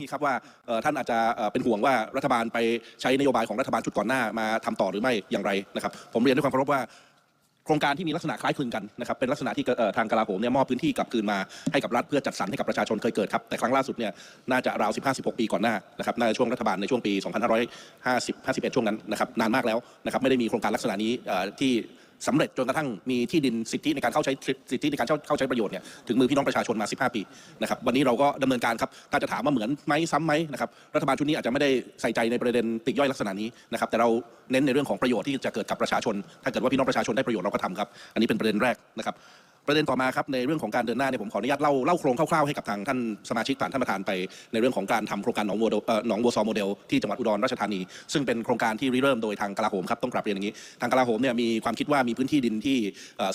นี่ครับว่าท่านอาจจะเป็นห่วงว่ารัฐบาลไปใช้นโยบายของรัฐบาลชุดก่อนหน้ามาทำต่อหรือไม่อย่างไรนะครับ ผมเรียนด้วยความเคารพว่าโครงการที่มีลักษณะคล้ายคลึงกันนะครับเป็นลักษณะที่ทางกลาโหมเนี่ยมอบพื้นที่กลับคืนมาให้กับรัฐเพื่อจัดสรรให้กับประชาชนเคยเกิดครับแต่ครั้งล่าสุดเนี่ยน่าจะราว 15-16 ปีก่อนหน้านะครับน่าจะช่วงรัฐบาลในช่วงปี 2550 51 ช่วงนั้นนะครับนานมากแล้วนะครับไม่ได้มีโครงการลักษณะนี้ที่ สำเร็จจนกระทั่งมีที่ดินสิทธิในการเข้าใช้สิทธิในการเข้าเข้าใช้ประโยชน์เนี่ยถึงมือพี่น้องประชาชนมา 15 ปีนะครับวันนี้เราก็ดำเนินการครับถ้าจะถามว่าเหมือนไหมซ้ำไหมนะครับรัฐบาลชุดนี้อาจจะไม่ได้ใส่ใจในประเด็นปลีกย่อยลักษณะนี้นะครับแต่เราเน้นในเรื่องของประโยชน์ที่จะเกิดกับประชาชน ถ้าเกิดว่าพี่น้องประชาชนได้ประโยชน์เราก็ทำครับอันนี้เป็นประเด็นแรกนะครับ ประเด็นต่อมาครับในเรื่องของการเดินหน้าเนี่ยผมขออนุญาตเล่าเล่าโครงคร่าวๆให้กับทางท่านสมาชิกผ่านท่านประธานไป ในเรื่องของการทำโครงการหนองวัวเอ่อหนองวัวซอโมเดลที่จังหวัดอุดรราชธานี ซึ่งเป็นโครงการที่ริเริ่มโดยทางกลาโหมครับต้องกลับเรียนอย่างนี้ ทางกลาโหมเนี่ยมีความคิดว่ามีพื้นที่ดินที่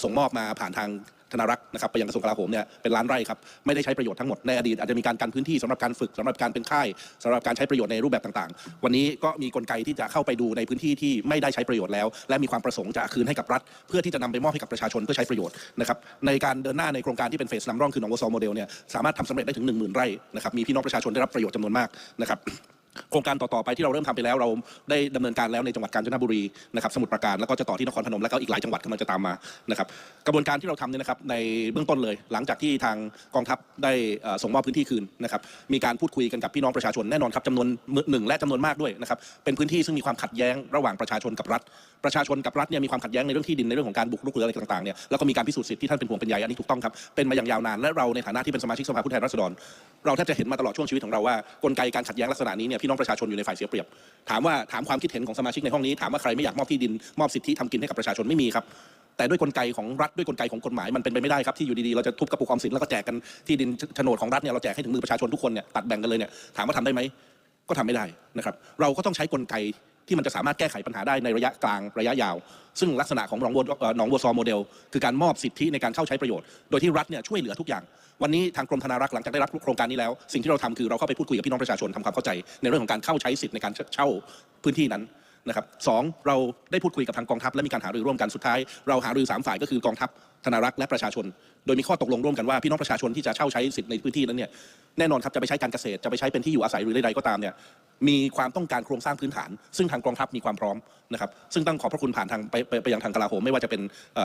ส่งมอบมาผ่านทาง ธนารักษ์นะครับไปยังกระทรวงกลาโหมเนี่ยเป็นล้านไร่ครับไม่ได้ใช้ประโยชน์ทั้งหมดในอดีตอาจจะมีการกันพื้นที่สำหรับการฝึกสำหรับการเป็นค่ายสำหรับการใช้ประโยชน์ในรูปแบบต่างๆ วันนี้ก็มีกลไกที่จะเข้าไปดูในพื้นที่ที่ไม่ได้ใช้ประโยชน์แล้ว และมีความประสงค์จะคืนให้กับรัฐ เพื่อที่จะนำไปมอบให้กับประชาชนเพื่อใช้ประโยชน์นะครับในการเดินหน้าในโครงการที่เป็นเฟสนำร่องคือหนองวัวซอโมเดลเนี่ยสามารถทำสำเร็จได้ถึง 1 0,000 ไร่นะครับมีพี่น้องประชาชนได้รับประโยชน์จำนวนมากนะครับ โครงการต่อๆไปที่เราเริ่มทำไปแล้ว เราได้ดำเนินการแล้วในจังหวัดกาญจนบุรีนะครับสมุทรปราการแล้วก็จะต่อที่นครพนมแล้วก็อีกหลายจังหวัดกำลังจะตามมานะครับกระบวนการที่เราทำเนี่ยนะครับในเบื้องต้นเลย หลังจากที่ทางกองทัพได้เอ่อส่งมอบพื้นที่คืนนะครับมีการพูดคุยกันกับพี่น้องประชาชนแน่นอนครับจำนวนหนึ่งและจำนวนมากด้วยนะครับเป็นพื้นที่ซึ่งมีความขัดแย้งระหว่างประชาชนกับรัฐ ประชาชนกับรัฐเนี่ยมีความขัดแย้งในเรื่องที่ดินในเรื่องของการบุกรุกหรืออะไรต่างๆเนี่ยแล้วก็มีการพิสูจน์สิทธิ์ที่ท่านเป็นห่วงเป็นใยอันนี้ถูกต้องครับเป็นมาอย่างยาวนานและเราในฐานะที่เป็นสมาชิกสภาผู้แทนราษฎรเราแทบจะเห็นมาตลอดช่วงชีวิตของเราว่ากลไกการขัดแย้งลักษณะนี้เนี่ยพี่น้องประชาชนอยู่ในฝ่ายเสียเปรียบ ถามว่าถามความคิดเห็นของสมาชิกในห้องนี้ถามว่าใครไม่อยากมอบที่ดินมอบสิทธิทำกินให้กับประชาชนไม่มีครับแต่ด้วยกลไกของรัฐด้วยกลไกของกฎหมายมันเป็นไปไม่ได้ครับที่อยู่ดีๆเราจะทุบกระปุกออมสินแล้วก็แจกกันที่ดินโฉนดของรัฐเนี่ยเราแจกให้ถึงมือประชาชนทุกคนเนี่ยตัดแบ่งกันเลยเนี่ยถามว่าทำได้ไหมก็ทำไม่ได้นะครับ เราก็ต้องใช้กลไก ที่มันจะสามารถแก้ไขปัญหาได้ในระยะกลางระยะยาว ซึ่งลักษณะของหนองบัวหนองบัวซอโมเดล คือการมอบสิทธิในการเข้าใช้ประโยชน์ โดยที่รัฐเนี่ยช่วยเหลือทุกอย่าง วันนี้ทางกรมธนารักษ์หลังจากได้รับโครงการนี้แล้ว สิ่งที่เราทำคือเราเข้าไปพูดคุยกับพี่น้องประชาชนทำความเข้าใจ ในเรื่องของการเข้าใช้สิทธิในการเช่าพื้นที่นั้นนะครับสองเราได้พูดคุยกับทางกองทัพและมีการหารือร่วมกันสุดท้าย เราหารือสามฝ่ายก็คือกองทัพธนารักษ์และประชาชน โดยมีข้อตกลงร่วมกันว่าพี่น้องประชาชนที่จะเช่าใช้สิทธิในพื้นที่นั้นเนี่ย แน่นอนครับจะไปใช้การเกษตรจะไปใช้เป็นที่อยู่อาศัยหรือใดๆก็ตามเนี่ยมีความต้องการโครงสร้างพื้นฐาน ซึ่งทางกองทัพมีความพร้อมนะครับซึ่งต้องขอบพระคุณผ่านทางไปไปไปยังทางกลาโหมไม่ว่าจะเป็น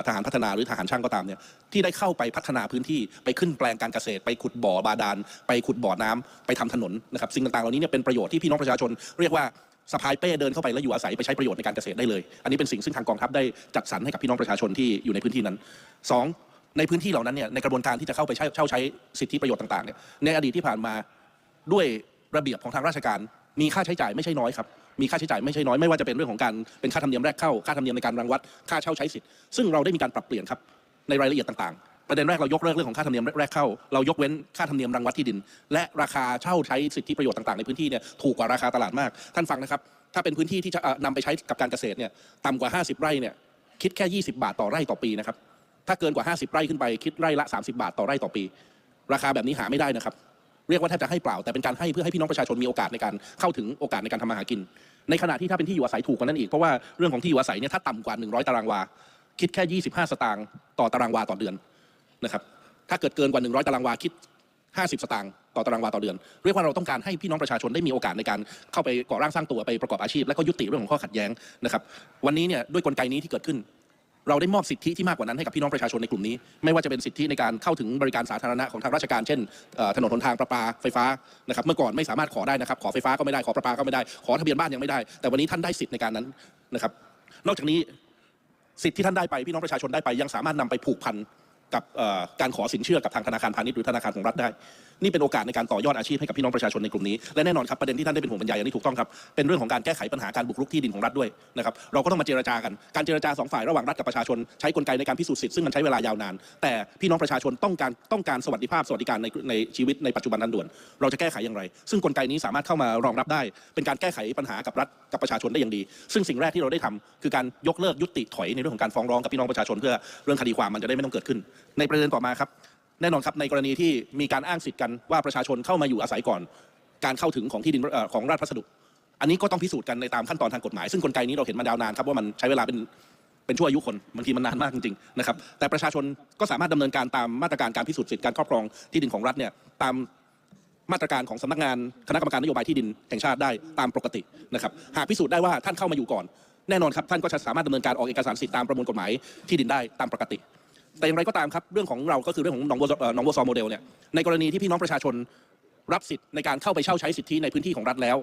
ทหารพัฒนาหรือทหารช่างก็ตามเนี่ยที่ได้เข้าไปพัฒนาพื้นที่ไปขึ้นแปลงการเกษตร ไปขุดบ่อบาดาล ไปขุดบ่อน้ำไปทำถนนนะครับสิ่งต่างๆเหล่านี้เนี่ยเป็นประโยชน์ที่พี่น้องประชาชนเรียกว่าสะพายเป้เดินเข้าไปแล้วอยู่อาศัยไปใช้ประโยชน์ในการเกษตรได้เลย อันนี้เป็นสิ่งซึ่งทางกองทัพได้จัดสรรให้กับพี่น้องประชาชนที่อยู่ในพื้นที่นั้นสอง ในพื้นที่เหล่านั้นเนี่ยในกระบวนการที่จะเข้าไปใช้เช่าใช้สิทธิประโยชน์ต่างๆเนี่ยในอดีตที่ผ่านมาด้วยระเบียบของทางราชการ มีค่าใช้จ่ายไม่ใช่น้อยครับมีค่าใช้จ่ายไม่ใช่น้อยไม่ว่าจะเป็นเรื่องของการเป็นค่าธรรมเนียมแรกเข้าค่าธรรมเนียมในการรังวัดค่าเช่าใช้สิทธิ์ซึ่งเราได้มีการปรับเปลี่ยนครับในรายละเอียดต่างๆ ประเด็นแรกเรายกเลิกเรื่องของค่าธรรมเนียมแรกเข้า เรายกเว้นค่าธรรมเนียมรังวัดที่ดิน และราคาเช่าใช้สิทธิประโยชน์ต่างๆในพื้นที่เนี่ยถูกกว่าราคาตลาดมาก ท่านฟังนะครับ ถ้าเป็นพื้นที่ที่จะนำไปใช้กับการเกษตรเนี่ยต่ำกว่า 50 ไร่เนี่ยคิดแค่ 20 บาทต่อไร่ต่อปีนะครับ ถ้าเกินกว่า 50 ไร่ขึ้นไปคิดไร่ละ 30 บาทต่อไร่ต่อปี ราคาแบบนี้หาไม่ได้นะครับ เรียกว่าแทบจะให้เปล่า แต่เป็นการให้เพื่อให้พี่น้องประชาชนมีโอกาสในการเข้าถึงโอกาสในการทำมาหากิน ในขณะที่ถ้าเป็นที่อยู่อาศัยถูกกว่านั้นอีกเพราะว่าเรื่องของที่อยู่อาศัยเนี่ยถ้าต่ำกว่า 100 ตารางวา คิดแค่ 25 สตางค์ต่อตารางวาต่อเดือนนะครับถ้าเกิดเกินกว่า 100 ตารางวาคิด 50 สตางค์ต่อตารางวาต่อเดือน เรียกว่าเราต้องการให้พี่น้องประชาชนได้มีโอกาสในการเข้าไปก่อร่างสร้างตัวไปประกอบอาชีพ และก็ยุติเรื่องของข้อขัดแย้งนะครับวันนี้เนี่ยด้วยกลไกนี้ที่เกิดขึ้น เราได้มอบสิทธิที่มากกว่านั้นให้กับพี่น้องประชาชนในกลุ่มนี้ ไม่ว่าจะเป็นสิทธิในการเข้าถึงบริการสาธารณะของทางราชการ เช่นถนนหนทางประปาไฟฟ้านะครับเมื่อก่อนไม่สามารถขอได้นะครับ ขอไฟฟ้าก็ไม่ได้ขอประปาก็ไม่ได้ ขอทะเบียนบ้านยังไม่ได้ แต่วันนี้ท่านได้สิทธิในการนั้นนะครับ นอกจากนี้สิทธิที่ท่านได้ไปพี่น้องประชาชนได้ไปยังสามารถนำไปผูกพัน กับการขอสินเชื่อกับทางธนาคารพาณิชย์หรือธนาคารของรัฐได้ นี่เป็นโอกาสในการต่อยอดอาชีพให้กับพี่น้องประชาชนในกลุ่มนี้ และแน่นอนครับประเด็นที่ท่านได้เป็นห่วงเป็นใยอันนี้ถูกต้องครับ เป็นเรื่องของการแก้ไขปัญหาการบุกรุกที่ดินของรัฐด้วยนะครับ เราก็ต้องมาเจรจากัน การเจรจาสองฝ่ายระหว่างรัฐกับประชาชนใช้กลไกในการพิสูจน์สิทธิ์ซึ่งมันใช้เวลายาวนาน แต่พี่น้องประชาชนต้องการต้องการสวัสดิภาพสวัสดิการในในชีวิตในปัจจุบันนั้นด่วน เราจะแก้ไขอย่างไร ซึ่งกลไกนี้สามารถเข้ามารองรับได้ เป็นการแก้ไขปัญหากับรัฐกับประชาชนได้อย่างดี ซึ่งสิ่งแรกที่เราได้ทำคือการยกเลิกยุติถอยในเรื่องของการฟ้องร้องกับพี่น้องประชาชนเพื่อเรื่องคดีความมันจะได้ไม่ต้องเกิดขึ้นในประเด็นต่อมาครับ แน่นอนครับในกรณีที่มีการอ้างสิทธิ์กันว่าประชาชนเข้ามาอยู่อาศัยก่อน การเข้าถึงของที่ดินอของราชพัสดุ อันนี้ก็ต้องพิสูจน์กันในตามขั้นตอนทางกฎหมาย ซึ่งกลไกนี้เราเห็นมายาวนานครับว่ามันใช้เวลาเป็นเป็นชั่วอายุคนบางทีมันนานมากจริงๆนะครับแต่ประชาชนก็สามารถดำเนินการตามมาตรการการพิสูจน์สิทธิการครอบครองที่ดินของรัฐเนี่ยตามมาตรการของสำนักงานคณะกรรมการนโยบายที่ดินแห่งชาติได้ตามปกตินะครับหากพิสูจน์ได้ว่าท่านเข้ามาอยู่ก่อน แน่นอนครับท่านก็จะสามารถดำเนินการออกเอกสารสิทธิตามประมวลกฎหมายที่ดินได้ตามปกติ แต่อย่างไรก็ตามครับเรื่องของเราก็คือเรื่องของหนองบัวหนองบัวซอโมเดลเนี่ยในกรณีที่พี่น้องประชาชนรับสิทธิ์ในการเข้าไปเช่าใช้สิทธิในพื้นที่ของรัฐแล้ว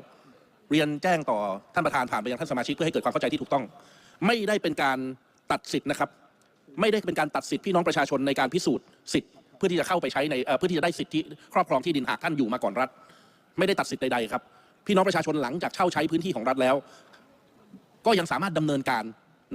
เรียนแจ้งต่อท่านประธานผ่านไปยังท่านสมาชิกเพื่อให้เกิดความเข้าใจที่ถูกต้อง ไม่ได้เป็นการตัดสิทธิ์นะครับ ไม่ได้เป็นการตัดสิทธิพี่น้องประชาชนในการพิสูจน์สิทธิ์เพื่อที่จะเข้าไปใช้ในเพื่อที่จะได้สิทธิครอบครองที่ดินหากท่านอยู่มาก่อนรัฐ ไม่ได้ตัดสิทธิ์ใดๆครับ พี่น้องประชาชนหลังจากเช่าใช้พื้นที่ของรัฐแล้ว ก็ยังสามารถดำเนินการ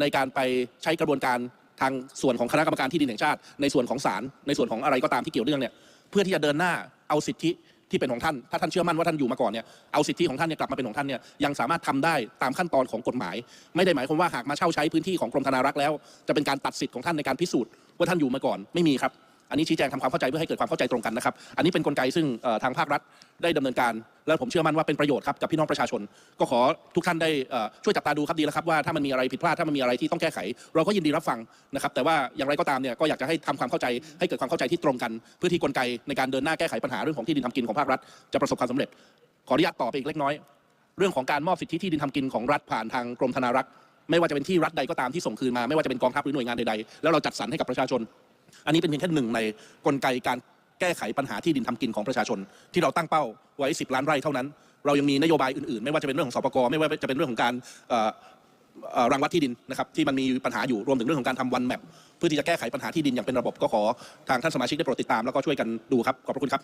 ในการไปใช้กระบวนการ ทางส่วนของคณะกรรมการที่ดินแห่งชาติ ในส่วนของศาลในส่วนของอะไรก็ตามที่เกี่ยวเรื่องเนี่ยเพื่อที่จะเดินหน้าเอาสิทธิที่เป็นของท่าน ถ้าท่านเชื่อมั่นว่าท่านอยู่มาก่อนเนี่ยเอาสิทธิของท่านเนี่ยกลับมาเป็นของท่านเนี่ยยังสามารถทำได้ตามขั้นตอนของกฎหมาย ไม่ได้หมายความว่าหากมาเช่าใช้พื้นที่ของกรมธนารักษ์แล้ว จะเป็นการตัดสิทธิ์ของท่านในการพิสูจน์ว่าท่านอยู่มาก่อนไม่มีครับ อันนี้ชี้แจงทำความเข้าใจเพื่อให้เกิดความเข้าใจตรงกันนะครับ อันนี้เป็นกลไกซึ่งทางภาครัฐได้ดำเนินการ และผมเชื่อมั่นว่าเป็นประโยชน์ครับกับพี่น้องประชาชน ก็ขอทุกท่านได้ช่วยจับตาดูครับดีแล้วครับว่าถ้ามันมีอะไรผิดพลาดถ้ามันมีอะไรที่ต้องแก้ไข เราก็ยินดีรับฟังนะครับแต่ว่าอย่างไรก็ตามเนี่ยก็อยากจะให้ทำความเข้าใจให้เกิดความเข้าใจที่ตรงกัน เพื่อที่กลไกในการเดินหน้าแก้ไขปัญหาเรื่องของที่ดินทำกินของภาครัฐจะประสบความสำเร็จ ขออนุญาตต่อไปอีกเล็กน้อย เรื่องของการมอบสิทธิที่ดินทำกินของรัฐผ่านทางกรมธนารักษ์ไม่ว่าจะเป็นที่รัฐใดก็ตามที่ส่งคืนมา ไม่ว่าจะเป็นกองทัพหรือหน่วยงานใดๆ แล้วเราจัดสรรให้กับประชาชน อันนี้เป็นเพียงแค่หนึ่งในกลไกการแก้ไขปัญหาที่ดินทำกินของประชาชน ที่เราตั้งเป้าไว้ 10 ล้านไร่เท่านั้น เรายังมีนโยบายอื่นๆ ไม่ว่าจะเป็นเรื่องของสปกไม่ว่าจะเป็นเรื่องของการรังวัดที่ดินนะครับที่มันมีปัญหาอยู่รวมถึงเรื่องของการทำวันแมปเพื่อที่จะแก้ไขปัญหาที่ดินอย่างเป็นระบบก็ขอทางท่านสมาชิกได้โปรดติดตามแล้วก็ช่วยกันดูครับขอบพระคุณครับ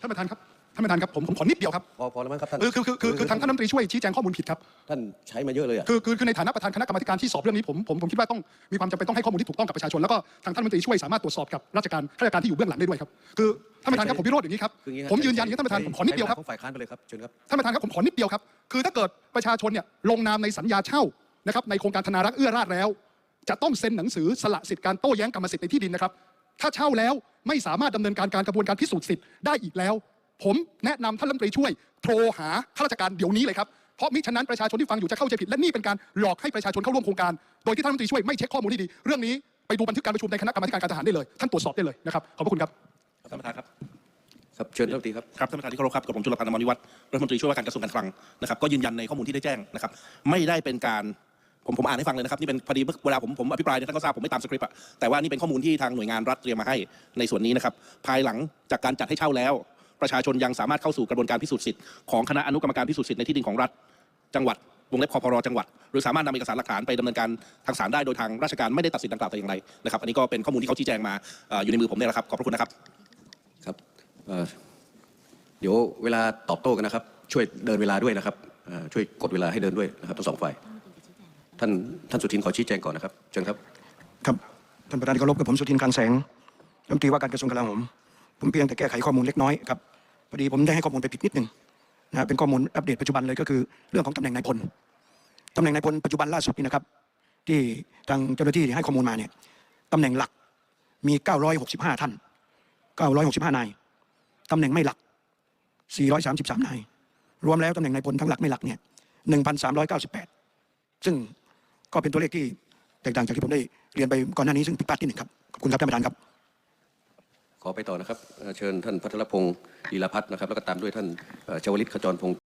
ท่านประธานครับ ท่านประธานครับผมผมขอนิดเดียวครับพอพอแล้วมั้งครับท่านคือคือคือคือคือทางท่านรัฐมนตรีช่วยชี้แจงข้อมูลผิดครับท่านใช้มาเยอะเลยอะคือคือคือในฐานะประธานคณะกรรมาธิการที่สอบเรื่องนี้ผมผมผมคิดว่าต้องมีความจำเป็นต้องให้ข้อมูลที่ถูกต้องกับประชาชนแล้วก็ทางท่านรัฐมนตรีช่วยสามารถตรวจสอบกับราชการข้าราชการที่อยู่เบื้องหลังได้ด้วยครับคือท่านประธานครับผมพิโรธอย่างนี้ครับคืออย่างนี้ผมยืนยันอย่างนี้ท่านประธานผมขอนิดเดียวครับของฝ่ายค้านไปเลยครับเชิญครับ ท่านประธานครับผมขอนิดเดียวครับ คือถ้าเกิดประชาชนเนี่ยลงนามในสัญญาเช่านะครับในโครงการธนารักษ์เอื้อราษฎร์แล้ว จะต้องเซ็นหนังสือสละสิทธิ์การโต้แย้งกรรมสิทธิ์ในที่ดินนะครับ ถ้าเช่าแล้วไม่สามารถดำเนินการการกระบวนการพิสูจน์สิทธิ์ได้อีกแล้ว ผมแนะนำท่านรัฐมนตรีช่วยโทรหาข้าราชการเดี๋ยวนี้เลยครับเพราะมิฉะนั้นประชาชนที่ฟังอยู่จะเข้าใจผิดและนี่เป็นการหลอกให้ประชาชนเข้าร่วมโครงการโดยที่ท่านรัฐมนตรีช่วยไม่เช็คข้อมูลที่ดี เรื่องนี้ไปดูบันทึกการประชุมในคณะกรรมาธิการการทหารได้เลย ท่านตรวจสอบได้เลยนะครับ ขอบพระคุณครับท่านประธานครับครับเชิญท่านรัฐมนตรีครับครับท่านประธานที่เคารพครับกับผมจุลพันธ์อมรนิวัฒน์รัฐมนตรีช่วยว่าการกระทรวงการคลังนะครับก็ยืนยันในข้อมูลที่ได้แจ้งนะครับไม่ได้เป็นการผมผมอ่านให้ฟังเลยนะครับนี่เป็นพอดีเวลาผมผมอภิปรายเนี่ยท่านก็ทราบผมไม่ตามสคริปต์อะแต่ว่านี่เป็นข้อมูลที่ทางหน่วยงานรัฐเตรียมมาให้ในส่วนนี้นะครับภายหลังจากการจัดให้เช่าแล้ว ประชาชนยังสามารถเข้าสู่กระบวนการพิสูจน์สิทธิ์ของคณะอนุกรรมการพิสูจน์สิทธิ์ในที่ดินของรัฐจังหวัดวงเล็บคอพรจังหวัด หรือสามารถนำเอกสารหลักฐานไปดำเนินการทางศาลได้โดยทางราชการไม่ได้ตัดสินดังกล่าวแต่อย่างไรนะครับอันนี้ก็เป็นข้อมูลที่เขาชี้แจงมาเอ่ออยู่ในมือผมเนี่ยแหละครับขอบพระคุณนะครับ ครับเอ่อเดี๋ยวเวลาตอบโต้กันนะครับ ช่วยเดินเวลาด้วยนะครับเอ่อช่วยกดเวลาให้เดินด้วยนะครับทั้งสองฝ่ายท่านท่านสุทินขอชี้แจงก่อนนะครับเชิญครับ ครับท่านประธานที่เคารพกับผมสุทินการแสงรัฐมนตรีว่าการกระทรวงกลาโหม ผมเพียงแต่แก้ไขข้อมูลเล็กน้อยครับพอดีผมได้ให้ข้อมูลไปผิดนิดหนึ่งนะฮะเป็นข้อมูลอัปเดตปัจจุบันเลยก็คือเรื่องของตำแหน่งนายพลตำแหน่งนายพลปัจจุบันล่าสุดนี่นะครับ ที่ทางเจ้าหน้าที่ให้ข้อมูลมาเนี่ยตำแหน่งหลักมี 965 ท่าน 965 นายตำแหน่งไม่หลัก 433 นาย รวมแล้วตำแหน่งนายพลทั้งหลักไม่หลักเนี่ย1,398 ซึ่งก็เป็นตัวเลขที่แตกต่างจากที่ผมได้เรียนไปก่อนหน้านี้ซึ่งผิดพลาดที่หนึ่งครับขอบคุณครับท่านประธานครับ ขอไปต่อนะครับเชิญท่านพัทรพงศ์ลีลาพัฒน์นะครับแล้วก็ตามด้วยท่านเอ่อชวลิตขจรพงศ์